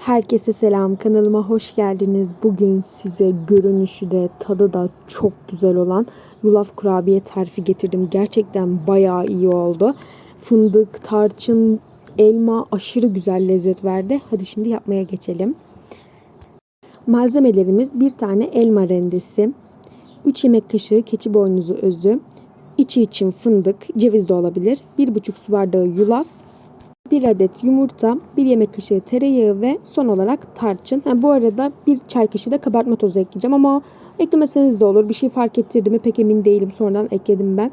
Herkese selam kanalıma hoş geldiniz. Bugün size görünüşü de tadı da çok güzel olan yulaf kurabiye tarifi getirdim. Gerçekten bayağı iyi oldu. Fındık, tarçın, elma aşırı güzel lezzet verdi. Hadi şimdi yapmaya geçelim. Malzemelerimiz bir tane elma rendesi, 3 yemek kaşığı keçi boynuzu özü, içi için fındık, ceviz de olabilir, 1,5 su bardağı yulaf, 1 adet yumurta, 1 yemek kaşığı tereyağı ve son olarak tarçın. Ha, bu arada 1 çay kaşığı da kabartma tozu ekleyeceğim ama eklemeseniz de olur. Bir şey fark ettirdi mi pek emin değilim. Sonradan ekledim ben.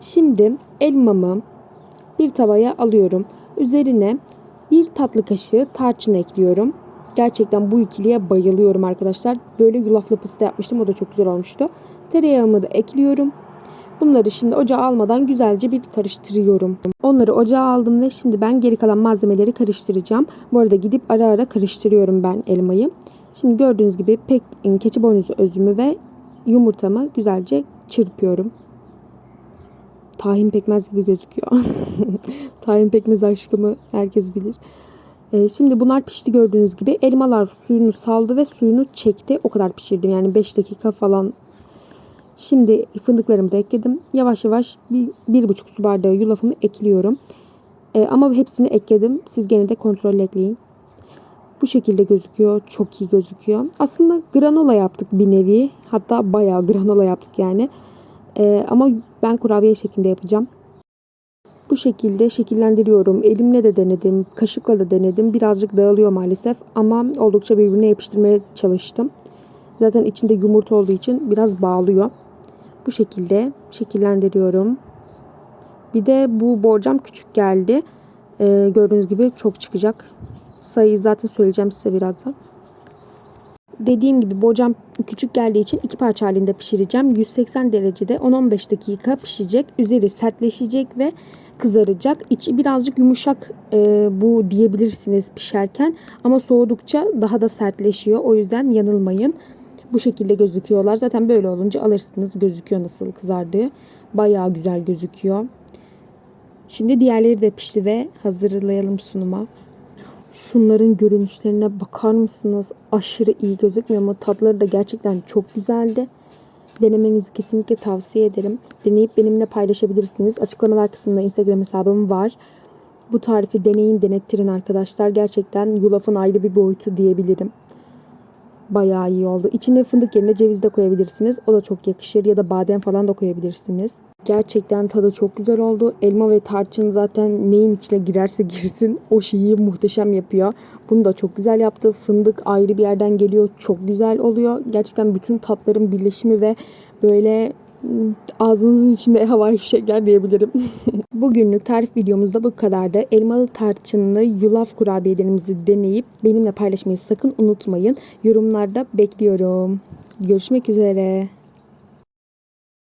Şimdi elmamı bir tavaya alıyorum. Üzerine bir tatlı kaşığı tarçın ekliyorum. Gerçekten bu ikiliye bayılıyorum arkadaşlar. Böyle yulaflı pasta yapmıştım. O da çok güzel olmuştu. Tereyağımı da ekliyorum. Bunları şimdi ocağa almadan güzelce bir karıştırıyorum. Onları ocağa aldım ve şimdi ben geri kalan malzemeleri karıştıracağım. Bu arada gidip ara ara karıştırıyorum ben elmayı. Şimdi gördüğünüz gibi pek keçi boynuzu özümü ve yumurtamı güzelce çırpıyorum. Tahin pekmez gibi gözüküyor. Tahin pekmez aşkımı herkes bilir. Ee, şimdi bunlar pişti gördüğünüz gibi. Elmalar suyunu saldı ve suyunu çekti. O kadar pişirdim. Yani 5 dakika falan Şimdi fındıklarımı da ekledim. Yavaş yavaş bir, bir buçuk su bardağı yulafımı ekliyorum. Ee, ama hepsini ekledim. Siz gene de kontrol ekleyin. Bu şekilde gözüküyor. Çok iyi gözüküyor. Aslında granola yaptık bir nevi. Hatta bayağı granola yaptık yani. Ee, ama ben kurabiye şeklinde yapacağım. Bu şekilde şekillendiriyorum. Elimle de denedim. Kaşıkla da denedim. Birazcık dağılıyor maalesef. Ama oldukça birbirine yapıştırmaya çalıştım. Zaten içinde yumurta olduğu için biraz bağlıyor. Bu şekilde şekillendiriyorum. Bir de bu borcam küçük geldi. Ee, gördüğünüz gibi çok çıkacak. Sayıyı zaten söyleyeceğim size birazdan. Dediğim gibi borcam küçük geldiği için iki parça halinde pişireceğim. 180 derecede 10-15 dakika pişecek. Üzeri sertleşecek ve kızaracak. İçi birazcık yumuşak e, bu diyebilirsiniz pişerken. Ama soğudukça daha da sertleşiyor. O yüzden yanılmayın. Bu şekilde gözüküyorlar. Zaten böyle olunca alırsınız. Gözüküyor nasıl kızardığı. Bayağı güzel gözüküyor. Şimdi diğerleri de pişti ve hazırlayalım sunuma. Şunların görünüşlerine bakar mısınız? Aşırı iyi gözükmüyor ama tatları da gerçekten çok güzeldi. Denemenizi kesinlikle tavsiye ederim. Deneyip benimle paylaşabilirsiniz. Açıklamalar kısmında Instagram hesabım var. Bu tarifi deneyin denettirin arkadaşlar. Gerçekten yulafın ayrı bir boyutu diyebilirim bayağı iyi oldu. İçine fındık yerine ceviz de koyabilirsiniz. O da çok yakışır ya da badem falan da koyabilirsiniz. Gerçekten tadı çok güzel oldu. Elma ve tarçın zaten neyin içine girerse girsin o şeyi muhteşem yapıyor. Bunu da çok güzel yaptı. Fındık ayrı bir yerden geliyor. Çok güzel oluyor. Gerçekten bütün tatların birleşimi ve böyle ağzınızın içinde havai fişekler diyebilirim. Bugünlük tarif videomuzda bu kadardı. Elmalı tarçınlı yulaf kurabiyelerimizi deneyip benimle paylaşmayı sakın unutmayın. Yorumlarda bekliyorum. Görüşmek üzere.